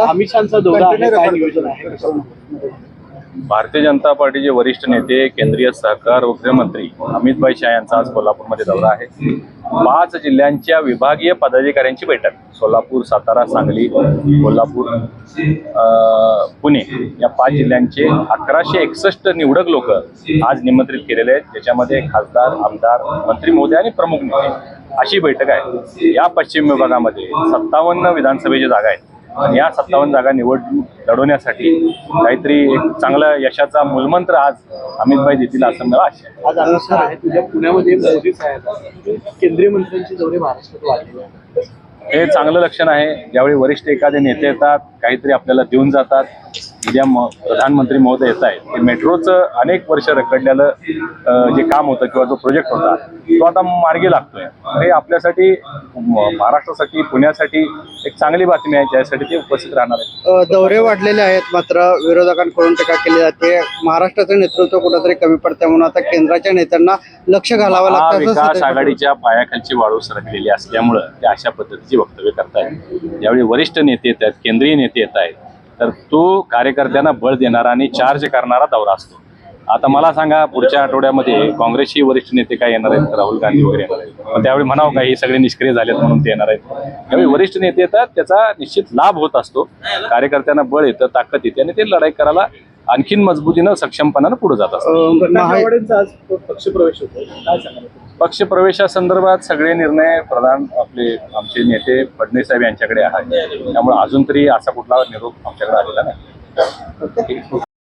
अमित शहाचा दौरा आहे काय नियोजन आहे? भारतीय जनता पार्टीचे वरिष्ठ नेते केंद्रीय सहकार गृहमंत्री अमितभाई शाह यांचा आज कोल्हापूरमध्ये दौरा आहे. पाच जिल्ह्यांच्या विभागीय पदाधिकाऱ्यांची बैठक. सोलापूर सातारा सांगली कोल्हापूर पुणे या पाच जिल्ह्यांचे अकराशे एकसष्ट निवडक लोक आज निमंत्रित केलेले आहेत. ज्याच्यामध्ये खासदार आमदार मंत्री महोदय आणि प्रमुख नेते अशी बैठक आहे. या पश्चिम विभागामध्ये सत्तावन्न विधानसभेच्या जागा आहेत. या सत्तावन्न जागा निवडणूक लढवण्यासाठी काहीतरी एक चांगला यशाचा मूलमंत्र आज अमितभाई देतील असं मला आशा आज शहा आहे. तुझ्या पुण्यामध्ये मोदी साहेब. केंद्रीय मंत्र्यांचे दौरे महाराष्ट्रात हे चांगलं लक्षण आहे. ज्यावेळी वरिष्ठ एखादे नेते येतात काहीतरी आपल्याला देऊन जातात. उद्या म प्रधानमंत्री महोदय येत आहेत हे मेट्रोचं अनेक वर्ष रखडलेलं जे काम होतं किंवा जो प्रोजेक्ट होता तो आता मार्गी लागतोय. हे आपल्यासाठी महाराष्ट्रासाठी पुण्यासाठी एक चांगली बातमी आहे ज्यासाठी ते उपस्थित राहणार आहेत. दौरे वाढलेले आहेत मात्र विरोधकांकडून टीका केली जाते. महाराष्ट्राचं नेतृत्व कुठेतरी कमी पडते म्हणून आता केंद्राच्या नेत्यांना लक्ष घालावं लागतं सध्या- आघाडीच्या पायाखालची वाळू सरकलेली असल्यामुळं ते अशा पद्धतीची वक्तव्य करतायत. ज्यावेळी वरिष्ठ नेते येत आहेत केंद्रीय नेते येत आहेत. तर तो कार्यकर्त्यांना बळ देणारा आणि चार्ज करणारा दौरा असतो. आता मला सांगा पुढच्या आठवड्यामध्ये काँग्रेसचे वरिष्ठ नेते काय येणार आहेत? राहुल गांधी वगैरे येणार आहेत. त्यावेळी म्हणावं का हे सगळे निष्क्रिय झालेत म्हणून ते येणार आहेत? त्यावेळी वरिष्ठ नेते येतात त्याचा निश्चित लाभ होत असतो. कार्यकर्त्यांना बळ येतं ताकद येते आणि ते लढाई करायला आणखीन मजबूतीनं सक्षमपणानं पुढे जात असतात. पक्षप्रवेश पक्ष प्रवेशासंदर्भात सगळे निर्णय प्रधान आपले आमचे नेते फडणवीस साहेब यांच्याकडे आहेत. त्यामुळे अजून तरी असा कुठला निरोप आमच्याकडे आलेला नाही.